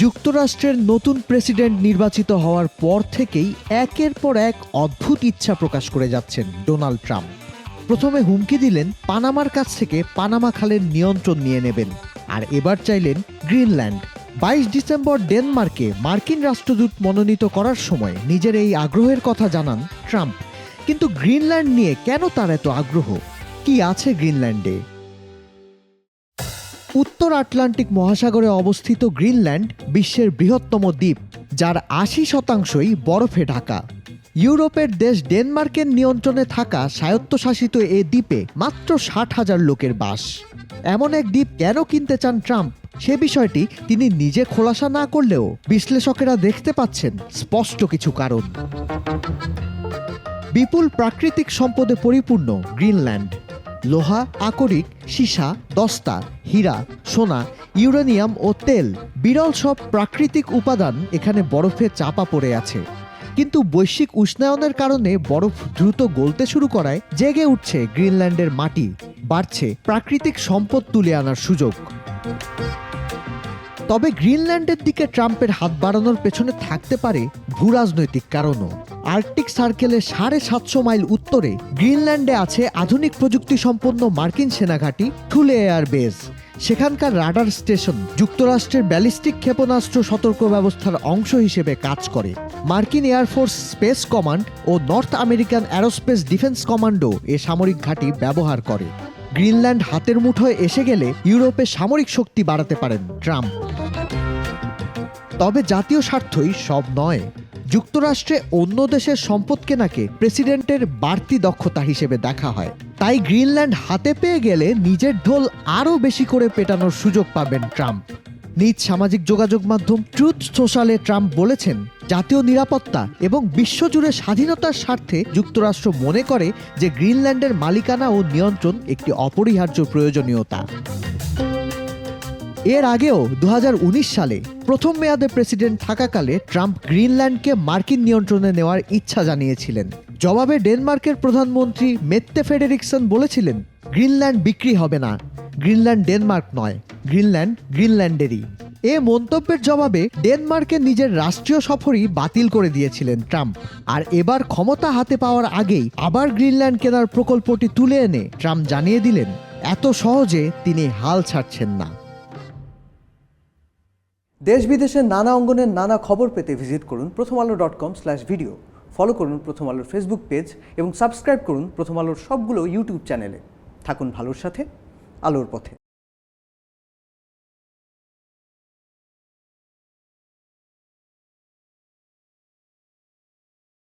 যুক্তরাষ্ট্রের নতুন প্রেসিডেন্ট নির্বাচিত হওয়ার পর থেকেই একের পর এক অদ্ভুত ইচ্ছা প্রকাশ করে যাচ্ছেন ডোনাল্ড ট্রাম্প। প্রথমে হুমকি দিলেন পানামার কাছ থেকে পানামা খালের নিয়ন্ত্রণ নিয়ে নেবেন, আর এবার চাইলেন গ্রিনল্যান্ড। বাইশ ডিসেম্বর ডেনমার্কে মার্কিন রাষ্ট্রদূত মনোনীত করার সময় নিজের এই আগ্রহের কথা জানান ট্রাম্প। কিন্তু গ্রিনল্যান্ড নিয়ে কেন তার এত আগ্রহ? কি আছে গ্রিনল্যান্ডে? উত্তর আটলান্টিক মহাসাগরে অবস্থিত গ্রিনল্যান্ড বিশ্বের বৃহত্তম দ্বীপ, যার আশি শতাংশই বরফে ঢাকা। ইউরোপের দেশ ডেনমার্কের নিয়ন্ত্রণে থাকা স্বায়ত্তশাসিত এ দ্বীপে মাত্র ষাট হাজার লোকের বাস। এমন এক দ্বীপ কেন কিনতে চান ট্রাম্প? সে বিষয়টি তিনি নিজে খোলাসা না করলেও বিশ্লেষকেরা দেখতে পাচ্ছেন স্পষ্ট কিছু কারণ। বিপুল প্রাকৃতিক সম্পদে পরিপূর্ণ গ্রিনল্যান্ড। লোহা, আকরিক, সীসা, দস্তা, হীরা, সোনা, ইউরেনিয়াম ও তেল। বিরল সব প্রাকৃতিক উপাদান এখানে বরফে চাপা পড়ে আছে। কিন্তু বৈশ্বিক উষ্ণায়নের কারণে বরফ দ্রুত গলতে শুরু করায়, জেগে উঠছে গ্রিনল্যান্ডের মাটি, বাড়ছে প্রাকৃতিক সম্পদ তুলে আনার সুযোগ। তবে গ্রিনল্যান্ডের দিকে ট্রাম্পের হাত বাড়ানোর পেছনে থাকতে পারে ভূরাজনৈতিক কারণও। আর্কটিক সার্কেলের সাড়ে সাতশো মাইল উত্তরে গ্রিনল্যান্ডে আছে আধুনিক প্রযুক্তি সম্পন্ন মার্কিন সেনাঘাঁটি থুলে এয়ার বেস। সেখানকার রাডার স্টেশন যুক্তরাষ্ট্রের ব্যালিস্টিক ক্ষেপণাস্ত্র সতর্ক ব্যবস্থার অংশ হিসেবে কাজ করে। মার্কিন এয়ারফোর্স স্পেস কমান্ড ও north American aerospace defence commando এ সামরিক ঘাঁটি ব্যবহার করে। গ্রিনল্যান্ড হাতের মুঠোয় এসে গেলে ইউরোপে সামরিক শক্তি বাড়াতে পারেন ট্রাম্প। তবে জাতীয় স্বার্থই সব নয়। যুক্তরাষ্ট্রে অন্য দেশের সম্পদ কেনাকে প্রেসিডেন্টের বাড়তি দক্ষতা হিসেবে দেখা হয়। তাই গ্রিনল্যান্ড হাতে পেয়ে গেলে নিজের ঢোল আরও বেশি করে পেটানোর সুযোগ পাবেন ট্রাম্প। নিজ সামাজিক যোগাযোগ মাধ্যম ট্রুথ সোশ্যালে ট্রাম্প বলেছেন, জাতীয় নিরাপত্তা এবং বিশ্বজুড়ে স্বাধীনতার স্বার্থে যুক্তরাষ্ট্র মনে করে যে গ্রিনল্যান্ডের মালিকানা ও নিয়ন্ত্রণ একটি অপরিহার্য প্রয়োজনীয়তা। এর আগেও দু হাজার উনিশ সালে প্রথম মেয়াদে প্রেসিডেন্ট থাকাকালে ট্রাম্প গ্রিনল্যান্ডকে মার্কিন নিয়ন্ত্রণে নেওয়ার ইচ্ছা জানিয়েছিলেন। জবাবে ডেনমার্কের প্রধানমন্ত্রী মেত্তে ফেডেরিকসন বলেছিলেন, গ্রিনল্যান্ড বিক্রি হবে না, গ্রিনল্যান্ড ডেনমার্ক নয়, গ্রিনল্যান্ড গ্রিনল্যান্ডেরই। এ মন্তব্যের জবাবে ডেনমার্কের নিজের রাষ্ট্রীয় সফরই বাতিল করে দিয়েছিলেন ট্রাম্প। আর এবার ক্ষমতা হাতে পাওয়ার আগেই আবার গ্রিনল্যান্ড কেনার প্রকল্পটি তুলে এনে ট্রাম্প জানিয়ে দিলেন, এত সহজে তিনি হাল ছাড়ছেন না। দেশ বিদেশের নানা অঙ্গনের নানা খবর পেতে ভিজিট করুন Prothom Alo dot com slash video. Follow করুন প্রথম আলোর ফেসবুক পেজ এবং সাবস্ক্রাইব করুন প্রথম আলোর সবগুলো ইউটিউব চ্যানেলে। থাকুন ভালোর সাথে, আলোর পথে।